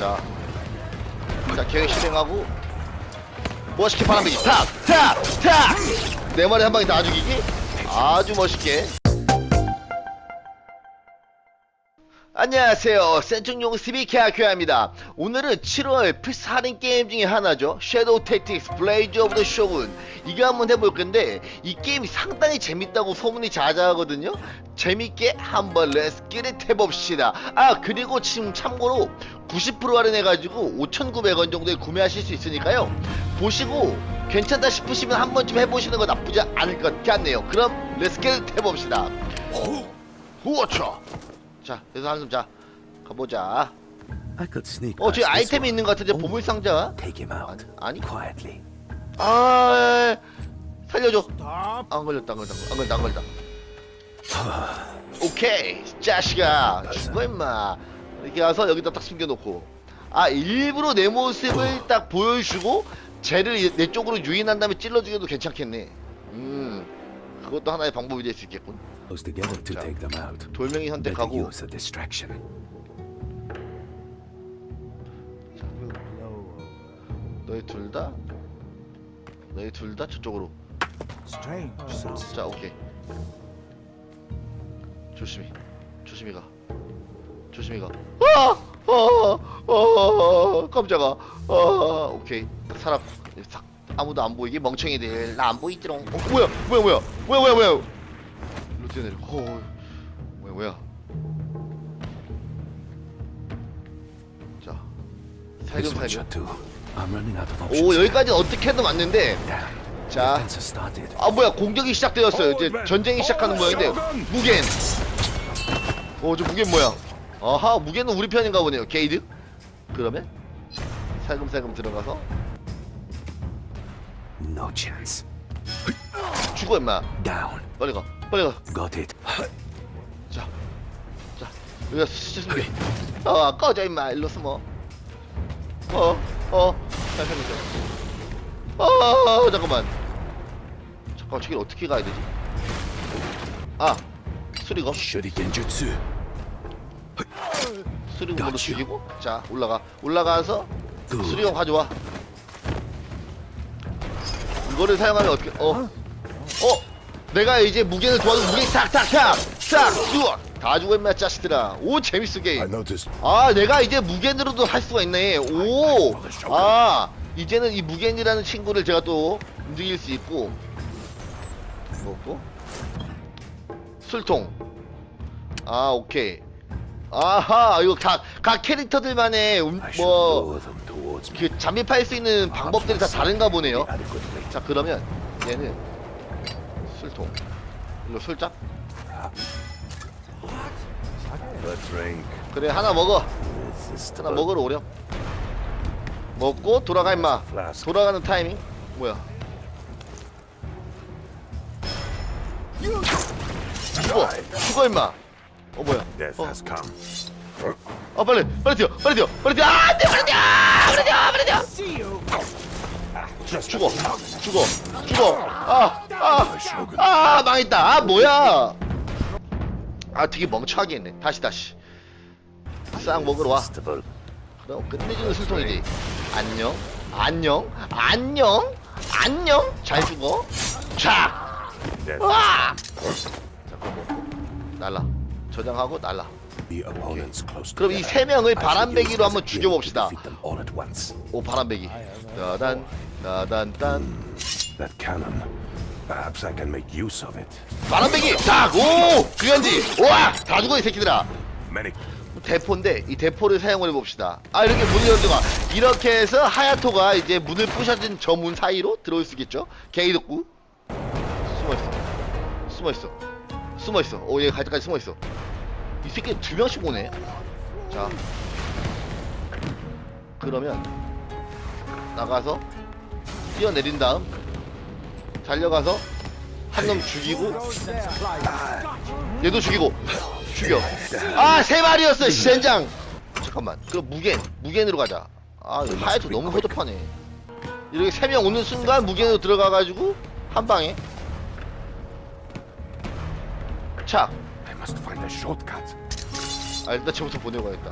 자, 자 계획 실행하고. 멋있게 바람배기 탁 탁탁내 말에 한 방에 다 죽이기? 아주 멋있게 안녕하세요. 센충용 스비케 아큐아입니다. 오늘은 7월 플스 할인 게임 중에 하나죠. 섀도우 택틱스 블레이즈 오브 더 쇼군 이거 한번 해볼 건데 이 게임이 상당히 재밌다고 소문이 자자하거든요. 재밌게 한번 렛츠기릿 해봅시다. 아 그리고 지금 참고로 90% 할인해가지고 5,900원 정도에 구매하실 수 있으니까요. 보시고 괜찮다 싶으시면 한 번쯤 해보시는 거 나쁘지 않을 것 같네요. 그럼 렛츠기릿 해봅시다. 우와차 자, 여기서 한숨 자. 가보자. I could sneak 어, 저기 past this 아이템이 one. 있는 것 같은데 Oh, 보물 상자. Take him out 아니, 아니. quietly. 아, 살려줘. 안 걸렸다, 안 걸렸다, 안 걸렸다, 안 걸렸다. 오케이, 자식아, 죽어 임마. 이렇게 와서 여기다 딱 숨겨놓고. 아, 일부러 내 모습을 딱 보여주고 쟤를 내 쪽으로 유인한 다음에 찔러 죽여도 괜찮겠네. 음, 그것도 하나의 방법이 될 수 있겠군. Close together to 자, take them out. 돌멩이 Better 선택하고. use a distraction. 너희 둘 다, 너희 둘 다 저쪽으로. Strange sound. 자, 오케이. 조심히, 조심히 가. 조심히 가. 아, 아, 아, 깜짝아. 아, 오케이. 살아. 싹 아무도 안 보이게 멍청이들 나 안 보이지롱. 어, 뭐야, 뭐야, 뭐야, 뭐야, 뭐야, 뭐야. 일로 뛰어내려. 어, 뭐야, 뭐야. 자, This 살금살금. shot too. I'm running out of options. 오, 여기까지는 어떻게든 왔는데. Damn. 자. Defense has started. 아 뭐야 공격이 시작되었어요 이제 전쟁이 시작하는 모양인데 무겐 어저 무겐 뭐야 아하 무겐은 우리 편인가 보네요 게이드 그러면 살금살금 들어가서 No chance. 죽어 임마. Down. 빨리 가 빨리 Got it. 가자자 여기가 수치 숨겨 어 꺼져 임마. 일로 숨어. 어어. 살살살살 어 잠깐만. 잠깐 저길 어떻게 가야 되지? 아 수리검. Shuriken jutsu. 수리검으로 Gotcha. 죽이고. 자 올라가. 올라가서. 수리검 가져와 이거를 사용하면 어떻게 어? 어? 내가 이제 무게를 도와주고 무게 탁탁탁탁 죽어 다 죽어 임마 자식들아. 오 재밌어 게임. Noticed. 아 내가 이제 무겐으로도 할 수가 있네. 오아 이제는 이 무겐이라는 친구를 제가 또 움직일 수 있고. 뭐고? 술통. 아 오케이. 아하 이거 각, 각 캐릭터들만의 음, I should 뭐 lure them towards me. 그 잠입할 수 있는 방법들이 다 다른가 보네요. Adequately. 자 그러면 얘는 술통. Let's drink. 그래 하나 먹어. 하나 먹으러 오렴. 먹고 돌아가 임마. 돌아가는 타이밍. 뭐야? 죽어. 죽어 임마. 어 뭐야? Death 어, has come. 아 빨리 빨리 뛰어 빨리 뛰어 빨리 뛰어. 아, 안돼 빨리 뛰어 빨리 뛰어 빨리 뛰어 죽어 죽어 죽어. 아아 아 망했다. 아 뭐야? 아 되게 멍청하게 했네. 다시 다시. 싹 먹으러 와. 그럼 끝내주는 술통이지. 안녕 안녕 안녕 안녕. 잘 죽어. 자. 와! 날라. 저장하고 날라. 그럼 이. 세 명을 바람배기로 한번 죽여봅시다. 오 바람배기. 따단 따단딴. That cannon. Perhaps I can make use of it. 바람배기! 딱오! 그건지! 우와! 다 죽어 이 새끼들아. Many. 대포인데 이 대포를 사용을 해봅시다. 아 이렇게 문이 열려가 이렇게 해서 하야토가 이제 문을 부셔진 저 문 사이로 들어올 수 있겠죠? 게이덕구? 숨어있어. 숨어있어. 숨어있어. 오얘 갈 때까지 숨어있어. 이 새끼 두 명씩 오네. 자. 그러면 나가서 뛰어내린 다음 달려가서 한 놈 죽이고 얘도 죽이고 죽여. 아 세 마리였어 씨, 젠장. 잠깐만 그럼 무겐 무겐으로 가자. 아 하야토 너무 허접하네. 이렇게 세 명 오는 순간 무겐으로 들어가가지고 한 방에. 착. 아 일단 저부터 보내고 가겠다.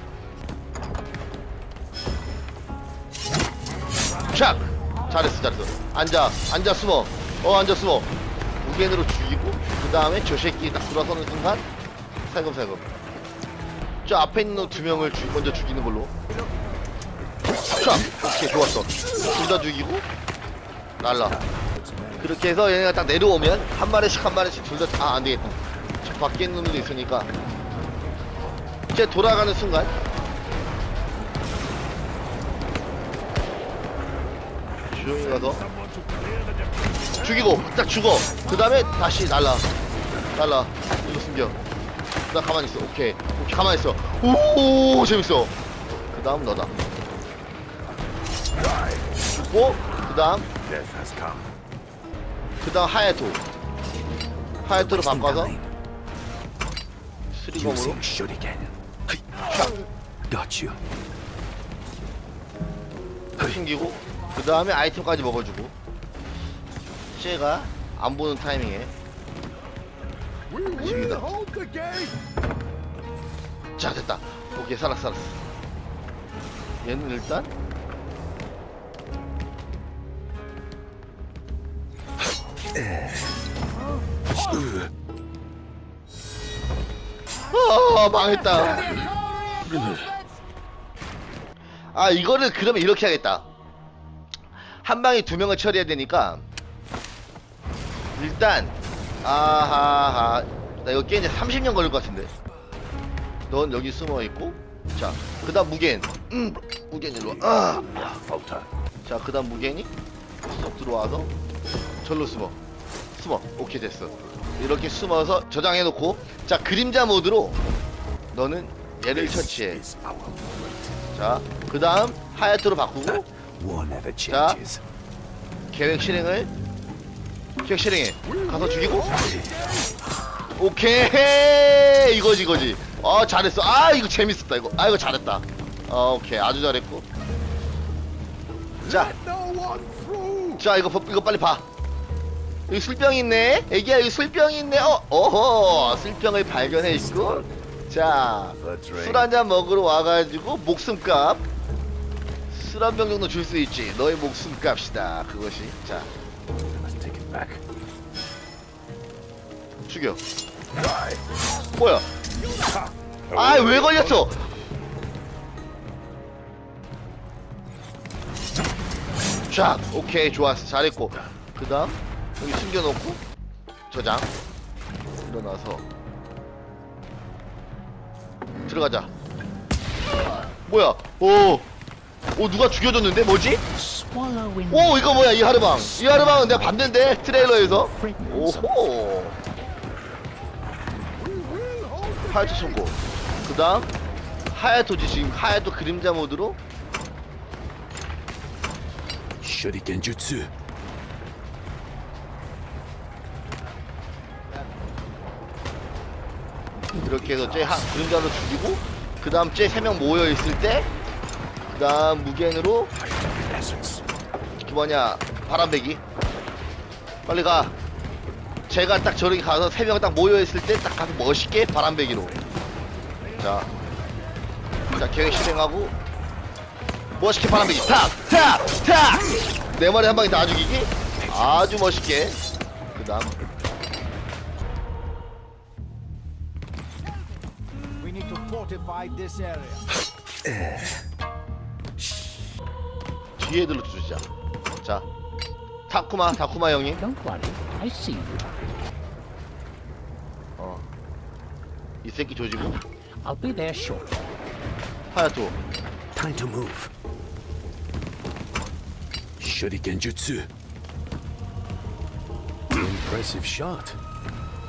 샥 잘했어 잘했어. 앉아 앉아 숨어. 어 앉아 숨어. 무겐으로 죽이고 그 다음에 저 새끼 딱 돌아서는 순간 살금살금. 저 앞에 있는 놈 두 명을 죽- 먼저 죽이는 걸로. 샥 오케이 좋았어. 둘 다 죽이고 날라. 그렇게 해서 얘네가 딱 내려오면 한 마리씩 한 마리씩 둘 다 다 안되겠다. 저 밖에 있는 놈도 있으니까. 이제 돌아가는 순간 조용히 가서. 죽이고 딱 죽어. 그 다음에 다시 날라. 날라. 이거 숨겨. 나 가만히 있어. 오케이. 오케이 가만히 있어. 오 재밌어. 그 다음 너다. 죽고 그 다음. 그 다음 하야토. 하야토로 바꿔서. shuriken. Got you. 숨기고 그 다음에 아이템까지 먹어주고. 쟤가 안 보는 타이밍에. gate. 자 됐다. 오케이 살았어 살았어. 얘는 일단 아 망했다. 아 이거를 그러면 이렇게 하겠다 한 방에 두 명을 처리해야 되니까. 일단 아하하. 나 이거 게임 이제 30년 걸릴 것 같은데. 넌 여기 숨어 있고 자 그다음 무겐 음 무겐 일로 와. 아. Falter. 자 그다음 무겐이 쏙 들어와서 절로 숨어. 숨어. 오케이 됐어. 이렇게 숨어서 저장해놓고. 자 그림자 모드로 너는 얘를 처치해. 자 그다음 하야트로 바꾸고 자. 계획 실행을 계획 실행해 가서 죽이고 오케이 이거지 이거지 아 잘했어 아 이거 재밌었다 이거 아 이거 잘했다 아 오케이 아주 잘했고 자. 자 이거 버- 이거 빨리 봐. 여기 술병이 있네. 애기야 여기 술병이 있네. 어, 어허 술병을 발견했고. 자, 술 한 잔 먹으러 와가지고 목숨값. 술한병 정도 줄 수 있지. 너의 목숨값이다. 그것이. 자, Let's take it back. 죽여. 뭐야? 아, 왜 걸렸어? 자, 오케이, 좋았어. 잘했고. 그 다음, 여기 숨겨놓고, 저장. 일어나서. 들어가자. 뭐야? 오, 오, 누가 죽여줬는데? 뭐지? 오, 이거 뭐야, 이 하르방. 이 하르방은 내가 봤는데, 트레일러에서. 오호. 하야토 손고. 그 다음, 하야토지, 지금 하야토 그림자 모드로 Shuriken jutsu. 이렇게 해서 쟤 한, 그림자로 죽이고, 그 다음 쟤 세 명 모여 있을 때, 그 다음 무겐으로. 그 뭐냐, 바람배기. 빨리 가. 제가 딱 저렇게 가서 세 명 딱 모여 있을 때 딱 가서 멋있게 바람배기로. 자. 자, 계획 실행하고, 멋있게 바람배기. 탁! 탁! 탁! 내 머리 한 방에 다 죽이기. 아주 멋있게. 그 다음, We need to fortify this area. 뒤에 들러주자. 자. 타쿠마, 타쿠마 형님. Don't worry, I see you. 어. 이 새끼 조지고, I'll be there shortly. 하야토. Time to move. Shuriken jutsu. Impressive shot.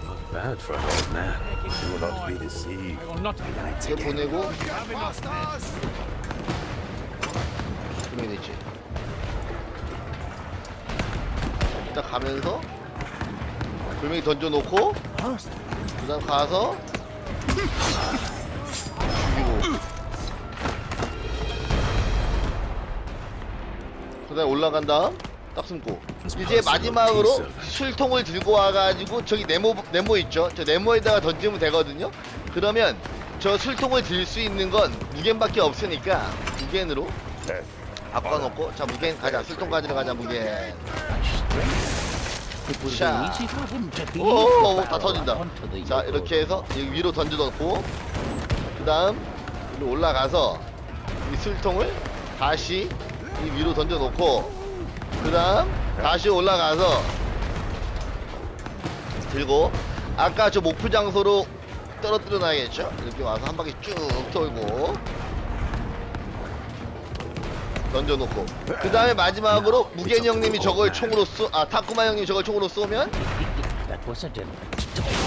Not bad for an old man. Do not be deceived. 이거 보내고, 분명히 됐지. 일단 가면서 돌멩이 던져놓고 그 다음 가서 죽이고. 그 다음에 올라간 다음 딱 숨고. 이제 마지막으로 술통을 들고 와가지고 저기 네모 네모 있죠? 저 네모에다가 던지면 되거든요. 그러면 저 술통을 들 수 있는 건 무겐밖에 없으니까 무겐으로 바꿔놓고 자 무겐 가자 술통 가지러 가자 무겐 It would 샤. be easy for him to be 오, 다 터진다. 자, 이렇게 해서 여기 위로 던져놓고, 그 다음, 위로 올라가서, 이 술통을 다시 이 위로 던져놓고, 그 다음, 다시 올라가서, 들고, 아까 저 목표 장소로 떨어뜨려 놔야겠죠? 이렇게 와서 한 바퀴 쭉 돌고, 던져놓고, 그 다음에 마지막으로 무겐 형님이 저걸 총으로 쏘, 아, 타쿠마 형님이 저걸 총으로 쏘면, That was a gentleman.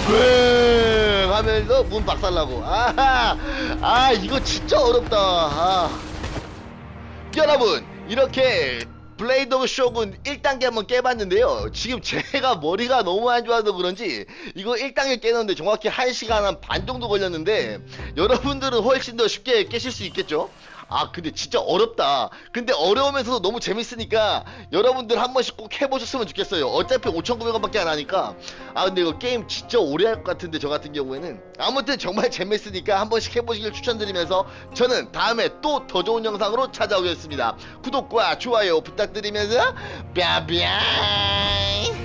뱅 하면서 문 박살나고. 아하! 아 이거 진짜 어렵다. 아. 여러분 이렇게 블레이드 오브 쇼군 1단계 한번 깨봤는데요. 지금 제가 머리가 너무 안 좋아서 그런지 이거 1단계 깨는데 정확히 1시간 한 반 정도 걸렸는데 여러분들은 훨씬 더 쉽게 깨실 수 있겠죠 아 근데 진짜 어렵다. 근데 어려우면서도 너무 재밌으니까 여러분들 한 번씩 꼭 해보셨으면 좋겠어요. 어차피 5,900원밖에 안 하니까. 아 근데 이거 게임 진짜 오래 할 것 같은데 저 같은 경우에는. 아무튼 정말 재밌으니까 한 번씩 해보시길 추천드리면서 저는 다음에 또 더 좋은 영상으로 찾아오겠습니다. 구독과 좋아요 부탁드리면서 뺨뺨